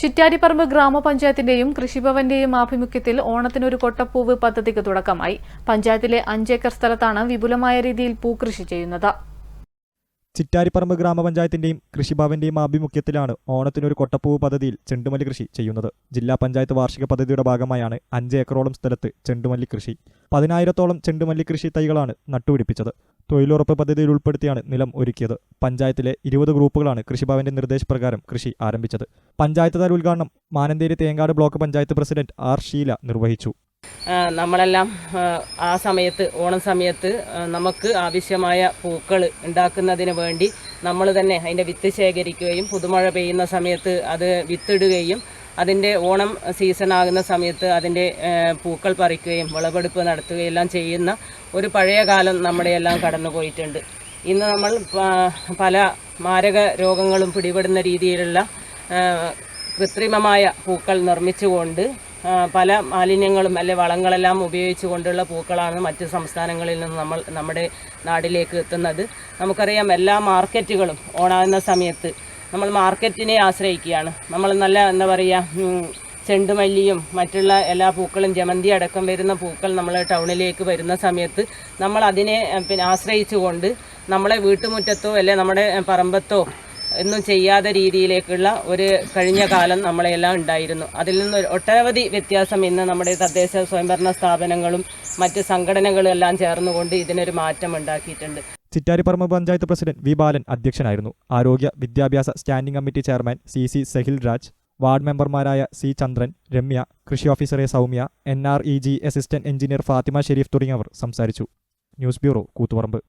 ചിറ്റാരിപ്പറമ്പ് ഗ്രാമപഞ്ചായത്തിന്റെയും കൃഷിഭവന്റെയും ആഭിമുഖ്യത്തിൽ ഓണത്തിനൊരു കൊട്ടപ്പൂവ് പദ്ധതിക്ക് തുടക്കമായി. പഞ്ചായത്തിലെ അഞ്ചേക്കർ സ്ഥലത്താണ് വിപുലമായ രീതിയിൽ പൂക്കൃഷി ചെയ്യുന്നത്. ചിറ്റാരിപ്പറമ്പ് ഗ്രാമപഞ്ചായത്തിന്റെയും കൃഷിഭവന്റെയും ആഭിമുഖ്യത്തിലാണ് ഓണത്തിനൊരു കൊട്ടപ്പൂവ് പദ്ധതിയിൽ ചെണ്ടുമല്ലി കൃഷി ചെയ്യുന്നത്. ജില്ലാ പഞ്ചായത്ത് വാർഷിക പദ്ധതിയുടെ ഭാഗമായാണ് അഞ്ച് ഏക്കറോളം സ്ഥലത്ത് ചെണ്ടുമല്ലി കൃഷി. പതിനായിരത്തോളം ചെണ്ടുമല്ലി കൃഷി തൈകളാണ് നട്ടുപിടിപ്പിച്ചത്. തൊഴിലുറപ്പ് പദ്ധതിയിൽ ഉൾപ്പെടുത്തിയാണ് നിലം ഒരുക്കിയത്. പഞ്ചായത്തിലെ ഇരുപത് ഗ്രൂപ്പുകളാണ് കൃഷിഭവന്റെ നിർദ്ദേശപ്രകാരം കൃഷി ആരംഭിച്ചത്. പഞ്ചായത്ത് തല ഉദ്ഘാടനം Mananthery Thengad block panchayat president R Sheela നിർവഹിച്ചു. നമ്മളെല്ലാം ആ, സമയത്ത് ഓണം സമയത്ത് നമുക്ക് ആവശ്യമായ പൂക്കൾ ഉണ്ടാക്കുന്നതിന് വേണ്ടി നമ്മൾ തന്നെ അതിന്റെ വിത്ത് ശേഖരിക്കുകയും പുതുമഴ പെയ്യുന്ന സമയത്ത് അത് വിത്തിടുകയും അതിന്റെ ഓണം സീസൺ ആകുന്ന സമയത്ത് അതിന്റെ പൂക്കൾ പറിക്കുകയും വിളവെടുപ്പ് നടത്തുകയും എല്ലാം ചെയ്യുന്ന ഒരു പഴയ കാലം നമ്മുടെ എല്ലാം കടന്നു പോയിട്ടുണ്ട് ഇന്ന് നമ്മൾ പല മാരക രോഗങ്ങളും പിടിപെടുന്ന രീതിയിലുള്ള കൃത്രിമമായ പൂക്കൾ നിർമ്മിച്ചുകൊണ്ട് പല മാലിന്യങ്ങളും അല്ലെ വളങ്ങളെല്ലാം ഉപയോഗിച്ചുകൊണ്ടുള്ള പൂക്കളാണ് മറ്റ് സംസ്ഥാനങ്ങളിൽ നിന്ന് നമ്മൾ നമ്മുടെ നാടിലേക്ക് എത്തുന്നത്. നമുക്കറിയാം എല്ലാ മാർക്കറ്റുകളും ഓണാകുന്ന സമയത്ത് നമ്മൾ മാർക്കറ്റിനെ ആശ്രയിക്കുകയാണ്. നമ്മൾ നല്ല എന്താ പറയുക ചെണ്ടുമല്ലിയും മറ്റുള്ള എല്ലാ പൂക്കളും ജമന്തി അടക്കം വരുന്ന പൂക്കൾ നമ്മൾ ടൗണിലേക്ക് വരുന്ന സമയത്ത് നമ്മൾ അതിനെ പിന്നെ ആശ്രയിച്ചുകൊണ്ട് നമ്മളെ വീട്ടുമുറ്റത്തോ അല്ലെ നമ്മുടെ പറമ്പത്തോ ഒന്നും ചെയ്യാത്ത രീതിയിലേക്കുള്ള ഒരു കഴിഞ്ഞ കാലം നമ്മളെല്ലാം ഉണ്ടായിരുന്നു. അതിൽ നിന്ന് ഒട്ടനവധി വ്യത്യാസം ഇന്ന് നമ്മുടെ തദ്ദേശ സ്വയംഭരണ സ്ഥാപനങ്ങളും മറ്റ് സംഘടനകളും എല്ലാം ചേർന്നുകൊണ്ട് ഇതിനൊരു മാറ്റം ഉണ്ടാക്കിയിട്ടുണ്ട്. ചിറ്റാരിപ്പറമ്പ് പഞ്ചായത്ത് പ്രസിഡന്റ് വി ബാലൻ അധ്യക്ഷനായിരുന്നു. ആരോഗ്യ വിദ്യാഭ്യാസ standing committee chairman C C Sehil Raj ward മെമ്പർമാരായ സി ചന്ദ്രൻ രമ്യ കൃഷി ഓഫീസറെ Soumya N R E G assistant engineer Fathima Sherif തുടങ്ങിയവർ സംസാരിച്ചു. News bureau Koothuparamba.